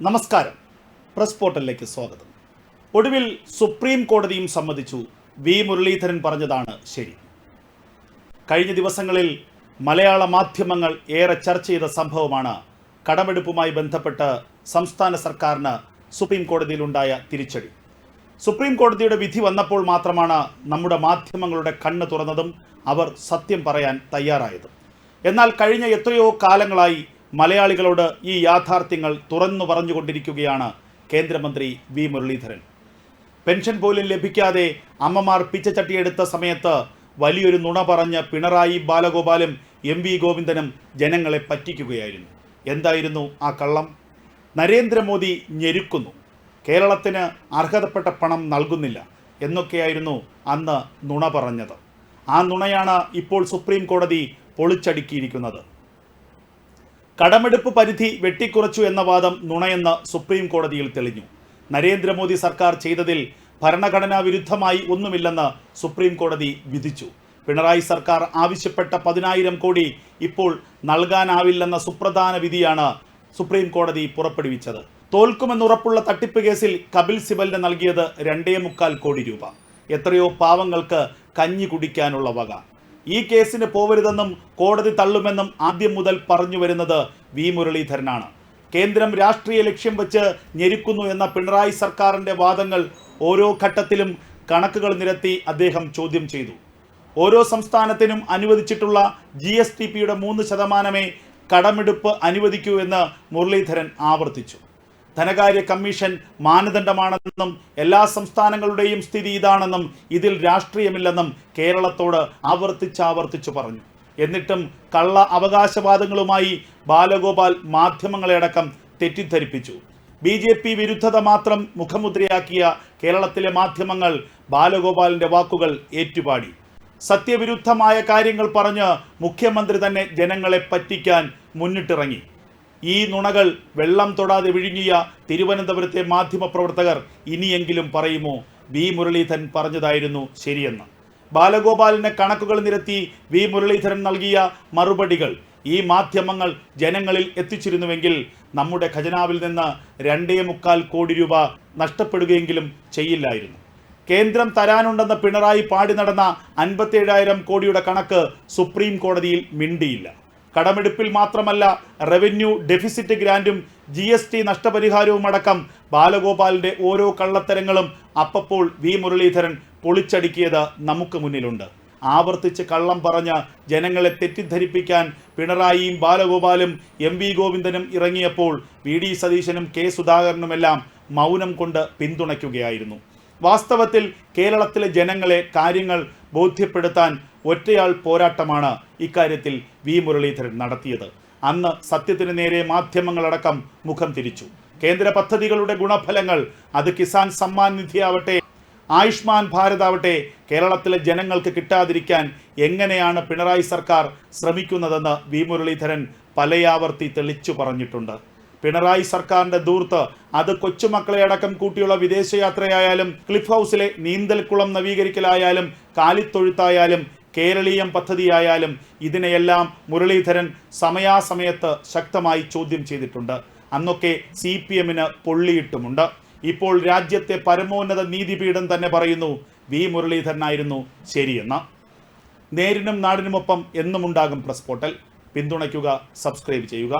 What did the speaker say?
നമസ്കാരം. പ്രസ് പോർട്ടലിലേക്ക് സ്വാഗതം. ഒടുവിൽ സുപ്രീം കോടതിയും സംബന്ധിച്ചു വി. മുരളീധരൻ പറഞ്ഞതാണ് ശരി. കഴിഞ്ഞ ദിവസങ്ങളിൽ മലയാള മാധ്യമങ്ങൾ ഏറെ ചർച്ച ചെയ്ത സംഭവമാണ് കടമെടുപ്പുമായി ബന്ധപ്പെട്ട് സംസ്ഥാന സർക്കാരിന് സുപ്രീം കോടതിയിലുണ്ടായ തിരിച്ചടി. സുപ്രീം കോടതിയുടെ വിധി വന്നപ്പോൾ മാത്രമാണ് നമ്മുടെ മാധ്യമങ്ങളുടെ കണ്ണ് തുറന്നതും അവർ സത്യം പറയാൻ തയ്യാറായതും. എന്നാൽ കഴിഞ്ഞ എത്രയോ കാലങ്ങളായി മലയാളികളോട് ഈ യാഥാർത്ഥ്യങ്ങൾ തുറന്നു പറഞ്ഞുകൊണ്ടിരിക്കുകയാണ് കേന്ദ്രമന്ത്രി വി മുരളീധരൻ. പെൻഷൻ പോലും ലഭിക്കാതെ അമ്മമാർ പിച്ചച്ചട്ടിയെടുത്ത സമയത്ത് വലിയൊരു നുണ പറഞ്ഞ് പിണറായി ബാലഗോപാലും എം വി ഗോവിന്ദനും ജനങ്ങളെ പറ്റിക്കുകയായിരുന്നു. എന്തായിരുന്നു ആ കള്ളം? നരേന്ദ്രമോദി ഞെരുക്കുന്നു. കേരളത്തിന് അർഹതപ്പെട്ട പണം നൽകുന്നില്ല എന്നൊക്കെയായിരുന്നു അന്ന് നുണ പറഞ്ഞത്. ആ നുണയാണ് ഇപ്പോൾ സുപ്രീം കോടതി പൊളിച്ചടുക്കിയിരിക്കുന്നത്. കടമെടുപ്പ് പരിധി വെട്ടിക്കുറച്ചു എന്ന വാദം നുണയെന്ന് സുപ്രീം കോടതിയിൽ തെളിഞ്ഞു. നരേന്ദ്രമോദി സർക്കാർ ചെയ്തതിൽ ഭരണഘടനാ വിരുദ്ധമായി ഒന്നുമില്ലെന്ന് സുപ്രീം കോടതി വിധിച്ചു. പിണറായി സർക്കാർ ആവശ്യപ്പെട്ട പതിനായിരം കോടി ഇപ്പോൾ നൽകാനാവില്ലെന്ന സുപ്രധാന വിധിയാണ് സുപ്രീം കോടതി പുറപ്പെടുവിച്ചത്. തോൽക്കുമെന്നുറപ്പുള്ള തട്ടിപ്പ് കേസിൽ കപിൽ സിബലിന് നൽകിയത് രണ്ടേ മുക്കാൽ കോടി രൂപ. എത്രയോ പാവങ്ങൾക്ക് കഞ്ഞി കുടിക്കാനുള്ള വക. ഈ കേസിന് പോവരുതെന്നും കോടതി തള്ളുമെന്നും ആദ്യം മുതൽ പറഞ്ഞു വരുന്നത് വി മുരളീധരനാണ്. കേന്ദ്രം രാഷ്ട്രീയ ലക്ഷ്യം വെച്ച് ഞെരുക്കുന്നു എന്ന പിണറായി സർക്കാരിന്റെ വാദങ്ങൾ ഓരോ ഘട്ടത്തിലും കണക്കുകൾ നിരത്തി അദ്ദേഹം ചോദ്യം ചെയ്തു. ഓരോ സംസ്ഥാനത്തിനും അനുവദിച്ചിട്ടുള്ള ജി എസ് ടി പിയുടെ മൂന്ന് ശതമാനമേ കടമെടുപ്പ് അനുവദിക്കൂ എന്ന് മുരളീധരൻ ആവർത്തിച്ചു. ധനകാര്യ കമ്മീഷൻ മാനദണ്ഡമാണെന്നും എല്ലാ സംസ്ഥാനങ്ങളുടെയും സ്ഥിതി ഇതാണെന്നും ഇതിൽ രാഷ്ട്രീയമില്ലെന്നും കേരളത്തോട് ആവർത്തിച്ചാവർത്തിച്ചു പറഞ്ഞു. എന്നിട്ടും കള്ള അവകാശവാദങ്ങളുമായി ബാലഗോപാൽ മാധ്യമങ്ങളെ അടക്കം തെറ്റിദ്ധരിപ്പിച്ചു. ബി ജെ പി വിരുദ്ധത മാത്രം മുഖമുദ്രയാക്കിയ കേരളത്തിലെ മാധ്യമങ്ങൾ ബാലഗോപാലിന്റെ വാക്കുകൾ ഏറ്റുപാടി. സത്യവിരുദ്ധമായ കാര്യങ്ങൾ പറഞ്ഞ് മുഖ്യമന്ത്രി തന്നെ ജനങ്ങളെ പറ്റിക്കാൻ മുന്നിട്ടിറങ്ങി. ഈ നുണകൾ വെള്ളം തൊടാതെ വിഴുങ്ങിയ തിരുവനന്തപുരത്തെ മാധ്യമപ്രവർത്തകർ ഇനിയെങ്കിലും പറയുമോ? വി. മുരളീധരൻ പറഞ്ഞതായിരുന്നു ശരിയെന്ന്. ബാലഗോപാലിന് കണക്കുകൾ നിരത്തി വി. മുരളീധരൻ നൽകിയ മറുപടികൾ ഈ മാധ്യമങ്ങൾ ജനങ്ങളിൽ എത്തിച്ചിരുന്നുവെങ്കിൽ നമ്മുടെ ഖജനാവിൽ നിന്ന് രണ്ടേ മുക്കാൽ കോടി രൂപ നഷ്ടപ്പെടുകയെങ്കിലും ചെയ്യില്ലായിരുന്നു. കേന്ദ്രം തരാനുണ്ടെന്ന് പിണറായി പാടി നടന്ന അൻപത്തേഴായിരം കോടിയുടെ കണക്ക് സുപ്രീം കോടതിയിൽ മിണ്ടിയില്ല. കടമെടുപ്പിൽ മാത്രമല്ല റവന്യൂ ഡെഫിസിറ്റ് ഗ്രാന്റും ജി എസ് ടി നഷ്ടപരിഹാരവും അടക്കം ബാലഗോപാലിന്റെ ഓരോ കള്ളത്തരങ്ങളും അപ്പപ്പോൾ വി. മുരളീധരൻ പൊളിച്ചടുക്കിയത് നമുക്ക് മുന്നിലുണ്ട്. ആവർത്തിച്ച് കള്ളം പറഞ്ഞ് ജനങ്ങളെ തെറ്റിദ്ധരിപ്പിക്കാൻ പിണറായിയും ബാലഗോപാലും എം വി ഗോവിന്ദനും ഇറങ്ങിയപ്പോൾ വി. ഡി. സതീശനും കെ. സുധാകരനുമെല്ലാം മൗനം കൊണ്ട് പിന്തുണയ്ക്കുകയായിരുന്നു. വാസ്തവത്തിൽ കേരളത്തിലെ ജനങ്ങളെ കാര്യങ്ങൾ ബോധ്യപ്പെടുത്താൻ ഒറ്റയാൾ പോരാട്ടമാണ് ഇക്കാര്യത്തിൽ വി മുരളീധരൻ നടത്തിയത്. അന്ന് സത്യത്തിന് നേരെ മാധ്യമങ്ങളടക്കം മുഖം തിരിച്ചു. കേന്ദ്ര പദ്ധതികളുടെ ഗുണഫലങ്ങൾ അത് കിസാൻ സമ്മാൻ നിധി ആവട്ടെ ആയുഷ്മാൻ ഭാരത് ആവട്ടെ കേരളത്തിലെ ജനങ്ങൾക്ക് കിട്ടാതിരിക്കാൻ എങ്ങനെയാണ് പിണറായി സർക്കാർ ശ്രമിക്കുന്നതെന്ന് വി മുരളീധരൻ പലയാവർത്തി തെളിച്ചു പറഞ്ഞിട്ടുണ്ട്. പിണറായി സർക്കാരിന്റെ ദൂർത്ത് അത് കൊച്ചുമക്കളെ അടക്കം കൂട്ടിയുള്ള വിദേശയാത്രയായാലും ക്ലിഫ് ഹൗസിലെ നീന്തൽക്കുളം നവീകരിക്കലായാലും കാലിത്തൊഴുത്തായാലും കേരളീയം പദ്ധതിയായാലും ഇതിനെയെല്ലാം മുരളീധരൻ സമയാസമയത്ത് ശക്തമായി ചോദ്യം ചെയ്തിട്ടുണ്ട്. അന്നൊക്കെ സി പി എമ്മിന് പൊള്ളിയിട്ടുമുണ്ട്. ഇപ്പോൾ രാജ്യത്തെ പരമോന്നത നീതിപീഠം തന്നെ പറയുന്നു വി മുരളീധരനായിരുന്നു ശരിയെന്ന്. നേരിനും നാടിനുമൊപ്പം എന്നുമുണ്ടാകും പ്രസ് പോർട്ടൽ പിന്തുണയ്ക്കുക സബ്സ്ക്രൈബ് ചെയ്യുക.